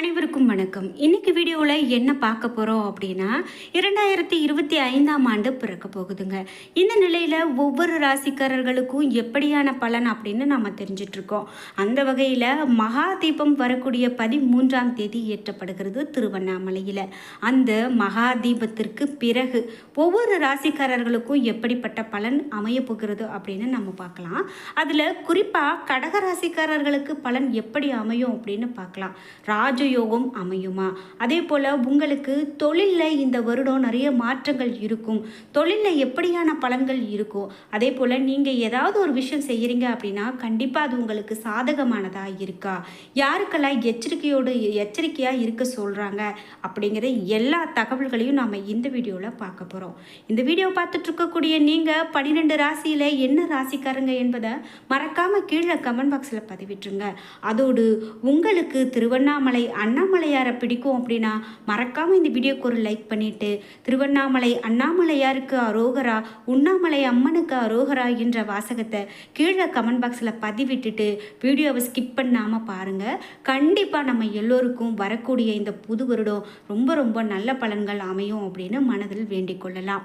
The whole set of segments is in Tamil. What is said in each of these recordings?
அனைவருக்கும் வணக்கம். இன்னைக்கு வீடியோவில் என்ன பார்க்க போகிறோம் அப்படின்னா இரண்டாயிரத்தி இருபத்தி ஐந்தாம் ஆண்டு பிறக்க போகுதுங்க. இந்த நிலையில் ஒவ்வொரு ராசிக்காரர்களுக்கும் எப்படியான பலன் அப்படின்னு நம்ம தெரிஞ்சிட்ருக்கோம். அந்த வகையில் மகா தீபம் வரக்கூடிய பதிமூன்றாம் தேதி ஏற்றப்படுகிறது திருவண்ணாமலையில். அந்த மகா தீபத்திற்கு பிறகு ஒவ்வொரு ராசிக்காரர்களுக்கும் எப்படிப்பட்ட பலன் அமைய போகிறது அப்படின்னு நம்ம பார்க்கலாம். அதில் குறிப்பாக கடக ராசிக்காரர்களுக்கு பலன் எப்படி அமையும் அப்படின்னு பார்க்கலாம். ராஜ ராஜயோகம் அமையுமா? அதே போல் உங்களுக்கு தொழிலில் இந்த வருடம் நிறைய மாற்றங்கள் இருக்கும். தொழிலில் எப்படியான பலன்கள் இருக்கும்? அதே போல் நீங்கள் ஏதாவது ஒரு விஷயம் செய்கிறீங்க அப்படின்னா கண்டிப்பாக அது உங்களுக்கு சாதகமானதாக இருக்கா? யாருக்கெல்லாம் எச்சரிக்கையோடு எச்சரிக்கையாக இருக்க சொல்கிறாங்க அப்படிங்கிற எல்லா தகவல்களையும் நாம் இந்த வீடியோவில் பார்க்க போகிறோம் இந்த வீடியோ பார்த்துட்ருக்கக்கூடிய நீங்கள் பன்னிரெண்டு ராசியில் என்ன ராசிக்காரங்க என்பதை மறக்காமல் கீழே கமெண்ட் பாக்ஸில் பதிவிட்டுருங்க. அதோடு உங்களுக்கு திருவண்ணாமலை அண்ணாமலையாரை பிடிக்கும் அப்படின்னா மறக்காமல் இந்த வீடியோக்கு ஒரு லைக் பண்ணிவிட்டு திருவண்ணாமலை அண்ணாமலையாருக்கு அரோகரா உண்ணாமலை அம்மனுக்கு அரோகரா என்ற வாசகத்தை கீழே கமெண்ட் பாக்ஸில் பதிவிட்டுட்டு வீடியோவை ஸ்கிப் பண்ணாமல் பாருங்கள் கண்டிப்பாக நம்ம எல்லோருக்கும் வரக்கூடிய இந்த புது வருடம் ரொம்ப ரொம்ப நல்ல பலன்கள் அமையும் அப்படின்னு மனதில் வேண்டிக் கொள்ளலாம்.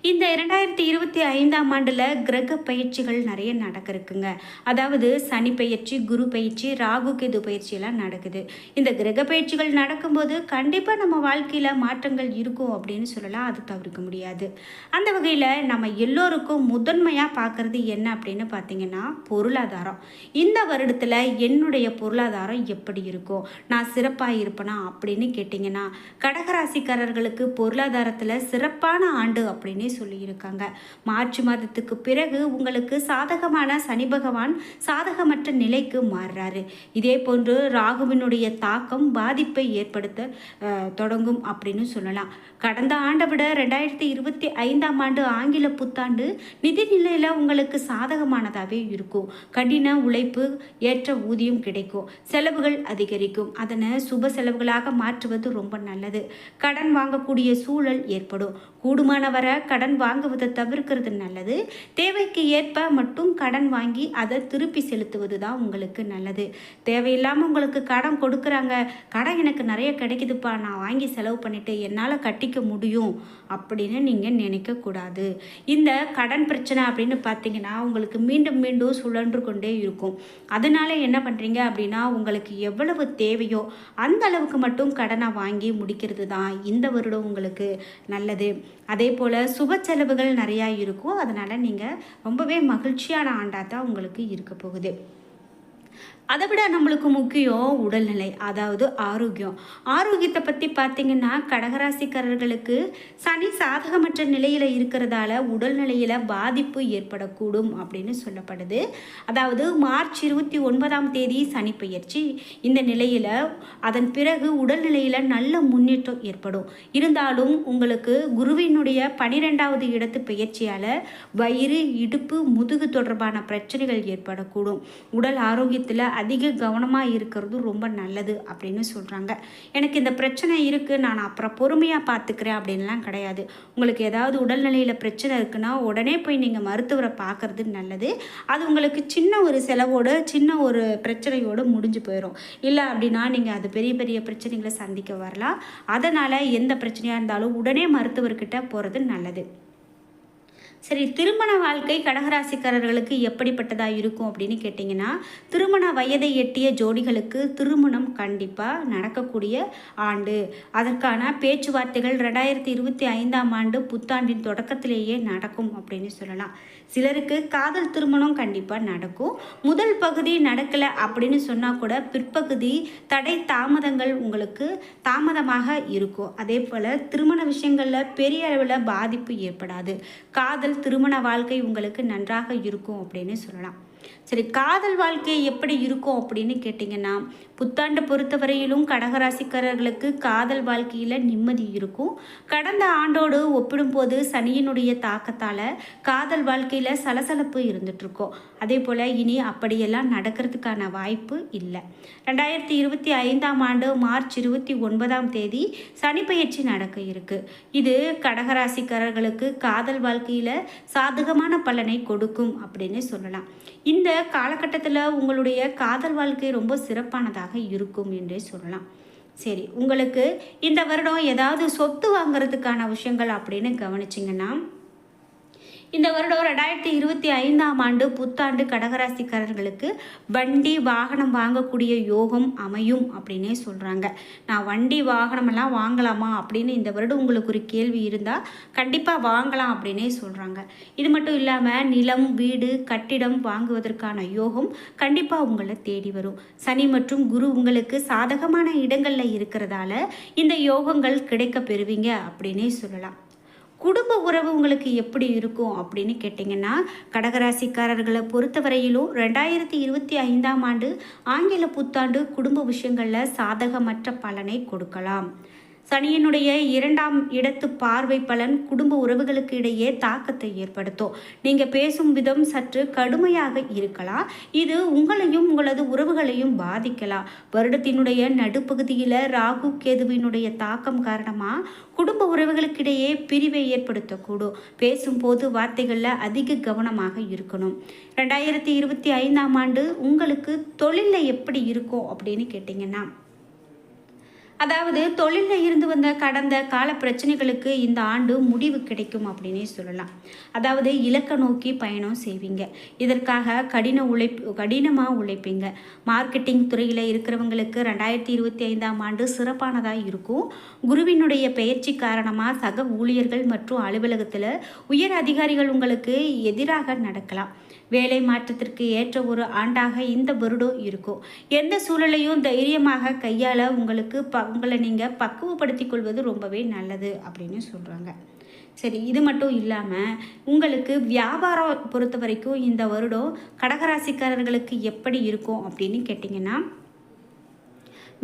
இந்த இரண்டாயிரத்தி இருபத்தி ஐந்தாம் ஆண்டில் கிரக பயிற்சிகள் நிறைய நடக்க இருக்குங்க அதாவது சனி பயிற்சி குரு பயிற்சி ராகு கேது பயிற்சியெல்லாம் நடக்குது. இந்த கிரக பயிற்சிகள் நடக்கும்போது கண்டிப்பாக நம்ம வாழ்க்கையில் மாற்றங்கள் இருக்கும் அப்படின்னு சொல்லலாம். அது தவிர்க்க முடியாது. அந்த வகையில் நம்ம எல்லோருக்கும் முதன்மையாக பார்க்குறது என்ன அப்படின்னு பார்த்தீங்கன்னா பொருளாதாரம். இந்த வருடத்தில் என்னுடைய பொருளாதாரம் எப்படி இருக்கும்? நான் சிறப்பாக இருப்பேனா அப்படின்னு கேட்டிங்கன்னா கடகராசிக்காரர்களுக்கு பொருளாதாரத்தில் சிறப்பான ஆண்டு அப்படின்னே சொல்லியிருக்காங்க. மார்ச் மாதத்துக்கு பிறகு உங்களுக்கு சாதகமான சனி பகவான் சாதகமற்ற நிலைக்கு மாறுறாரு. இதே போன்று ராகுவினுடைய தாக்கம் பாதிப்பை ஏற்படுத்த தொடங்கும் அப்படின்னு சொல்லலாம். கடந்த ஆண்டை விட ரெண்டாயிரத்தி இருபத்தி ஐந்தாம் ஆண்டு ஆங்கில புத்தாண்டு நிதி நிலையில் உங்களுக்கு சாதகமானதாகவே இருக்கும். கடின உழைப்பு ஏற்ற ஊதியம் கிடைக்கும். செலவுகள் அதிகரிக்கும். அதனை சுப செலவுகளாக மாற்றுவது ரொம்ப நல்லது. கடன் வாங்கக்கூடிய சூழல் ஏற்படும். கூடுமானவரை கடன் வாங்குவதை தவிர்க்கிறது நல்லது. தேவைக்கு ஏற்ப மட்டும் கடன் வாங்கி அதை திருப்பி செலுத்துவது தான் உங்களுக்கு நல்லது. தேவையில்லாமல் உங்களுக்கு கடன் கொடுக்குறாங்க. கடன் எனக்கு நிறைய கிடைக்குதுப்பா நான் வாங்கி செலவு பண்ணிவிட்டு என்னால் கட்டிக்க முடியும் அப்படின்னு நீங்கள் நினைக்கக்கூடாது இந்த கடன் பிரச்சனை அப்படின்னு பார்த்தீங்கன்னா உங்களுக்கு மீண்டும் மீண்டும் சுழன்று கொண்டே இருக்கும். அதனால என்ன பண்ணுறீங்க அப்படின்னா உங்களுக்கு எவ்வளவு தேவையோ அந்த அளவுக்கு மட்டும் கடனை வாங்கி முடிக்கிறது தான் இந்த வருடம் உங்களுக்கு நல்லது. அதே போல் சுப செலவுகள் நிறையா இருக்கும். அதனால் நீங்கள் ரொம்பவே மகிழ்ச்சியான ஆண்டாக தான் உங்களுக்கு இருக்க போகுது. அதை விட நம்மளுக்கு முக்கியம் உடல்நிலை அதாவது ஆரோக்கியம். ஆரோக்கியத்தை பற்றி பார்த்திங்கன்னா கடகராசிக்காரர்களுக்கு சனி சாதகமற்ற நிலையில் இருக்கிறதால உடல்நிலையில் பாதிப்பு ஏற்படக்கூடும் அப்படின்னு சொல்லப்படுது. அதாவது மார்ச் இருபத்தி ஒன்பதாம் தேதி சனி பயிற்சி. இந்த நிலையில் அதன் பிறகு உடல்நிலையில் நல்ல முன்னேற்றம் ஏற்படும். இருந்தாலும் உங்களுக்கு குருவினுடைய பனிரெண்டாவது இடத்து பயிற்சியால் வயிறு இடுப்பு முதுகு தொடர்பான பிரச்சனைகள் ஏற்படக்கூடும். உடல் ஆரோக்கியத்தில் அதிக கவனமாக இருக்கிறது ரொம்ப நல்லது அப்படின்னு சொல்கிறாங்க எனக்கு இந்த பிரச்சனை இருக்குது நான் அப்புறம் பொறுமையாக பார்த்துக்கிறேன் அப்படின்லாம் கிடையாது. உங்களுக்கு ஏதாவது உடல்நிலையில் பிரச்சனை இருக்குன்னா உடனே போய் நீங்கள் மருத்துவரை பார்க்குறது நல்லது. அது உங்களுக்கு சின்ன ஒரு செலவோடு சின்ன ஒரு பிரச்சனையோடு முடிஞ்சு போயிடும் இல்லை அப்படின்னா நீங்கள் அது பெரிய பெரிய பிரச்சனைகளை சந்திக்க வரலாம். அதனால் எந்த பிரச்சனையாக இருந்தாலும் உடனே மருத்துவர்கிட்ட போகிறது நல்லது. சரி திருமண வாழ்க்கை கடகராசிக்காரர்களுக்கு எப்படிப்பட்டதாக இருக்கும் அப்படின்னு கேட்டிங்கன்னா திருமண வயதை எட்டிய ஜோடிகளுக்கு திருமணம் கண்டிப்பாக நடக்கக்கூடிய ஆண்டு. அதற்கான பேச்சுவார்த்தைகள் ரெண்டாயிரத்தி இருபத்தி ஐந்தாம் ஆண்டு புத்தாண்டின் தொடக்கத்திலேயே நடக்கும் அப்படின்னு சொல்லலாம். சிலருக்கு காதல் திருமணம் கண்டிப்பாக நடக்கும். முதல் பகுதி நடக்கலை அப்படின்னு சொன்னால் கூட பிற்பகுதி தடை தாமதங்கள் உங்களுக்கு தாமதமாக இருக்கும். அதே போல் திருமண விஷயங்களில் பெரிய அளவில் பாதிப்பு ஏற்படாது. காதல் திருமண வாழ்க்கை உங்களுக்கு நன்றாக இருக்கும் அப்படின்னு சொல்லலாம். சரி காதல் வாழ்க்கை எப்படி இருக்கும் அப்படின்னு கேட்டிங்கன்னா புத்தாண்டு பொறுத்தவரையிலும் கடகராசிக்காரர்களுக்கு காதல் வாழ்க்கையில் நிம்மதி இருக்கும். கடந்த ஆண்டோடு ஒப்பிடும்போது சனியினுடைய தாக்கத்தால் காதல் வாழ்க்கையில் சலசலப்பு இருந்துகிட்ருக்கோம் அதே போல் இனி அப்படியெல்லாம் நடக்கிறதுக்கான வாய்ப்பு இல்லை. ரெண்டாயிரத்தி இருபத்தி ஐந்தாம் ஆண்டு மார்ச் இருபத்தி ஒன்பதாம் தேதி சனிப்பெயர்ச்சி நடக்க இருக்கு. இது கடகராசிக்காரர்களுக்கு காதல் வாழ்க்கையில் சாதகமான பலனை கொடுக்கும் அப்படின்னு சொல்லலாம். இந்த காலகட்டத்தில் உங்களுடைய காதல் வாழ்க்கை ரொம்ப சிறப்பானதாக இருக்கும் என்றே சொல்லலாம். சரி உங்களுக்கு இந்த வருடம் ஏதாவது சொத்து வாங்குறதுக்கான விஷயங்கள் அப்படின்னு கவனிச்சிங்கன்னா இந்த வருடம் ரெண்டாயிரத்தி இருபத்தி ஐந்தாம் ஆண்டு புத்தாண்டு கடகராசிக்காரர்களுக்கு வண்டி வாகனம் வாங்கக்கூடிய யோகம் அமையும் அப்படின்னே சொல்கிறாங்க நான் வண்டி வாகனமெல்லாம் வாங்கலாமா அப்படின்னு இந்த வருடம் உங்களுக்கு ஒரு கேள்வி இருந்தால் கண்டிப்பாக வாங்கலாம் அப்படின்னே சொல்கிறாங்க இது மட்டும் இல்லாமல் நிலம் வீடு கட்டிடம் வாங்குவதற்கான யோகம் கண்டிப்பாக உங்களை தேடி வரும். சனி மற்றும் குரு உங்களுக்கு சாதகமான இடங்களில் இருக்கிறதால இந்த யோகங்கள் கிடைக்க பெறுவீங்க அப்படின்னே சொல்லலாம். குடும்ப உறவு உங்களுக்கு எப்படி இருக்கும் அப்படின்னு கேட்டிங்கன்னா கடகராசிக்காரர்களை பொறுத்தவரையிலும் ரெண்டாயிரத்தி இருபத்தி ஐந்தாம் ஆண்டு ஆங்கில புத்தாண்டு குடும்ப விஷயங்களில் சாதகமற்ற பலனை கொடுக்கலாம். சனியனுடைய இரண்டாம் இடத்து பார்வை பலன் குடும்ப உறவுகளுக்கு இடையே தாக்கத்தை ஏற்படுத்தும். நீங்கள் பேசும் விதம் சற்று கடுமையாக இருக்கலாம். இது உங்களையும் உங்களது உறவுகளையும் பாதிக்கலாம். வருடத்தினுடைய நடுப்பகுதியில் ராகு கேதுவினுடைய தாக்கம் காரணமாக குடும்ப உறவுகளுக்கிடையே பிரிவை ஏற்படுத்தக்கூடும். பேசும்போது வார்த்தைகளில் அதிக கவனமாக இருக்கணும். ரெண்டாயிரத்தி இருபத்தி ஐந்தாம் ஆண்டு உங்களுக்கு தொழிலில் எப்படி இருக்கும் அப்படின்னு கேட்டிங்கன்னா அதாவது தொழிலில் இருந்து வந்த கடந்த கால பிரச்சனைகளுக்கு இந்த ஆண்டு முடிவு கிடைக்கும் அப்படின்னே சொல்லலாம். அதாவது இலக்க நோக்கி பயணம் செய்வீங்க. இதற்காக கடின உழைப்பு கடினமாக உழைப்பீங்க. மார்க்கெட்டிங் துறையில் இருக்கிறவங்களுக்கு ரெண்டாயிரத்தி இருபத்தி ஐந்தாம் ஆண்டு சிறப்பானதாக இருக்கும். குருவினுடைய பயிற்சி காரணமாக சக ஊழியர்கள் மற்றும் அலுவலகத்தில் உயர் அதிகாரிகள் உங்களுக்கு எதிராக நடக்கலாம். வேலை மாற்றத்திற்கு ஏற்ற ஒரு ஆண்டாக இந்த வருடம் இருக்கும் எந்த சூழலையும் தைரியமாக கையாள உங்களுக்கு ப உங்களை நீங்கள் பக்குவப்படுத்தி கொள்வது ரொம்பவே நல்லது அப்படின்னு சொல்கிறாங்க சரி இது மட்டும் இல்லாமல் உங்களுக்கு வியாபாரம் பொறுத்த வரைக்கும் இந்த வருடம் கடகராசிக்காரர்களுக்கு எப்படி இருக்கும் அப்படின்னு கேட்டிங்கன்னா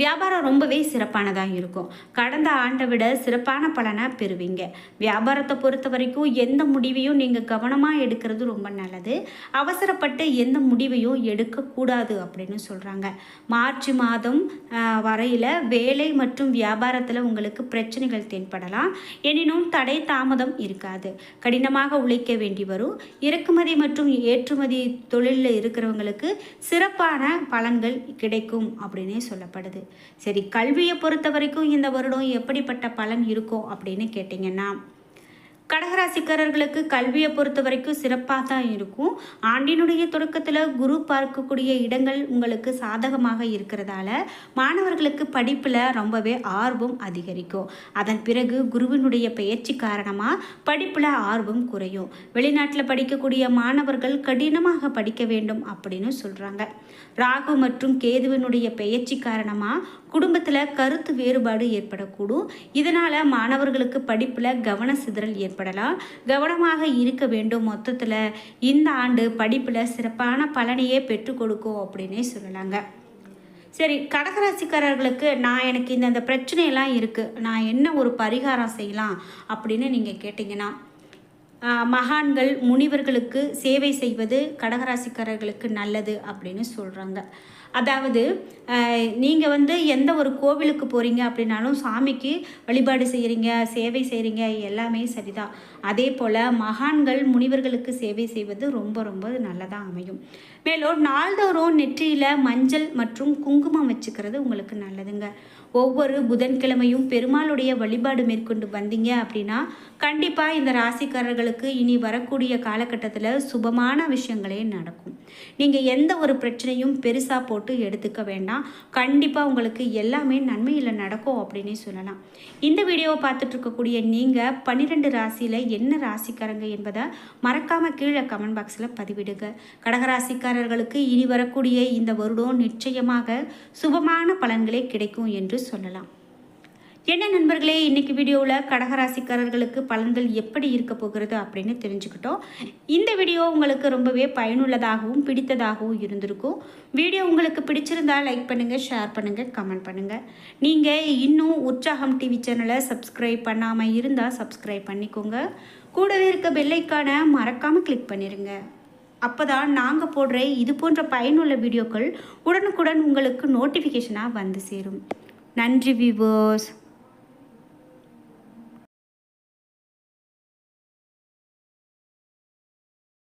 வியாபாரம் ரொம்பவே சிறப்பானதாக இருக்கும். கடந்த ஆண்டை விட சிறப்பான பலனை பெறுவீங்க. வியாபாரத்தை பொறுத்த வரைக்கும் எந்த முடிவையும் நீங்கள் கவனமாக எடுக்கிறது ரொம்ப நல்லது. அவசரப்பட்டு எந்த முடிவையும் எடுக்கக்கூடாது அப்படின்னு சொல்கிறாங்க மார்ச் மாதம் வரையில் வேலை மற்றும் வியாபாரத்தில் உங்களுக்கு பிரச்சனைகள் தென்படலாம். எனினும் தடை தாமதம் இருக்காது. கடினமாக உழைக்க வேண்டி வரும். இறக்குமதி மற்றும் ஏற்றுமதி தொழிலில் இருக்கிறவங்களுக்கு சிறப்பான பலன்கள் கிடைக்கும் அப்படின்னே சொல்லப்படுது. சரி கல்வியை பொறுத்த வரைக்கும் இந்த வருடம் எப்படிப்பட்ட பலன் இருக்கும் அப்படின்னு கேட்டிங்கன்னா கடகராசிக்காரர்களுக்கு கல்வியை பொறுத்த வரைக்கும் சிறப்பாக தான் இருக்கும். ஆண்டினுடைய தொடக்கத்தில் குரு பார்க்கக்கூடிய இடங்கள் உங்களுக்கு சாதகமாக இருக்கிறதால மாணவர்களுக்கு படிப்பில் ரொம்பவே ஆர்வம் அதிகரிக்கும். அதன் பிறகு குருவினுடைய பயிற்சி காரணமாக படிப்பில் ஆர்வம் குறையும். வெளிநாட்டில் படிக்கக்கூடிய மாணவர்கள் கடினமாக படிக்க வேண்டும் அப்படின்னு சொல்கிறாங்க ராகு மற்றும் கேதுவினுடைய பெயர்ச்சி காரணமாக குடும்பத்தில் கருத்து வேறுபாடு ஏற்படக்கூடும். இதனால் மாணவர்களுக்கு படிப்பில் கவன சிதறல் ஏற்படலாம். கவனமாக இருக்க வேண்டும். மொத்தத்தில் இந்த ஆண்டு படிப்பில் சிறப்பான பலனையே பெற்றுக் கொடுக்கும் அப்படின்னே சொல்லலாங்க. சரி கடகராசிக்காரர்களுக்கு நான் எனக்கு இந்த பிரச்சனையெல்லாம் இருக்குது நான் என்ன ஒரு பரிகாரம் செய்யலாம் அப்படின்னு நீங்கள் கேட்டிங்கன்னா மகான்கள் முனிவர்களுக்கு சேவை செய்வது கடகராசிக்காரர்களுக்கு நல்லது அப்படின்னு சொல்கிறாங்க அதாவது நீங்கள் வந்து எந்த ஒரு கோவிலுக்கு போகிறீங்க அப்படின்னாலும் சாமிக்கு வழிபாடு செய்கிறீங்க சேவை செய்கிறீங்க எல்லாமே சரிதான். அதே போல் மகான்கள் முனிவர்களுக்கு சேவை செய்வது ரொம்ப ரொம்ப நல்லதாக அமையும். மேலும் நாள்தோறும் நெற்றியில் மஞ்சள் மற்றும் குங்குமம் வச்சுக்கிறது உங்களுக்கு நல்லதுங்க. ஒவ்வொரு புதன்கிழமையும் பெருமாளுடைய வழிபாடு மேற்கொண்டு வந்தீங்க அப்படின்னா கண்டிப்பாக இந்த ராசிக்காரர்களுக்கு இனி வரக்கூடிய காலகட்டத்தில் சுபமான விஷயங்களே நடக்கும். நீங்கள் எந்த ஒரு பிரச்சனையும் பெருசாக போட்டு எடுத்துக்க வேண்டாம். கண்டிப்பாக உங்களுக்கு எல்லாமே நன்மையில் நடக்கும் அப்படின்னே சொல்லலாம். இந்த வீடியோவை பார்த்துட்ருக்கக்கூடிய நீங்கள் பன்னிரெண்டு ராசியில் என்ன ராசிக்காரங்க என்பதை மறக்காமல் கீழே கமெண்ட் பாக்ஸில் பதிவிடுங்க. கடகராசிக்காரர்களுக்கு இனி வரக்கூடிய இந்த வருடம் நிச்சயமாக சுபமான பலன்களே கிடைக்கும் என்று சொல்லலாம். என்ன நண்பர்களே இன்னைக்கு வீடியோவில் கடகராசிக்காரர்களுக்கு பலன்கள் எப்படி இருக்க போகிறது அப்படின்னு தெரிஞ்சுக்கிட்டோம். இந்த வீடியோ உங்களுக்கு ரொம்பவே பயனுள்ளதாகவும் பிடித்ததாகவும் இருந்திருக்கும். வீடியோ உங்களுக்கு பிடிச்சிருந்தால் லைக் பண்ணுங்கள் ஷேர் பண்ணுங்கள் கமெண்ட் பண்ணுங்கள் நீங்கள் இன்னும் உற்சாகம் டிவி சேனலை சப்ஸ்கிரைப் பண்ணாமல் இருந்தால் சப்ஸ்கிரைப் பண்ணிக்கோங்க. கூடவே இருக்க பெல்லைக்கான மறக்காமல் கிளிக் பண்ணிடுங்க அப்போ தான் நாங்கள் போடுற இது போன்ற பயனுள்ள வீடியோக்கள் உடனுக்குடன் உங்களுக்கு நோட்டிஃபிகேஷனாக வந்து சேரும். நன்றி விவோஸ்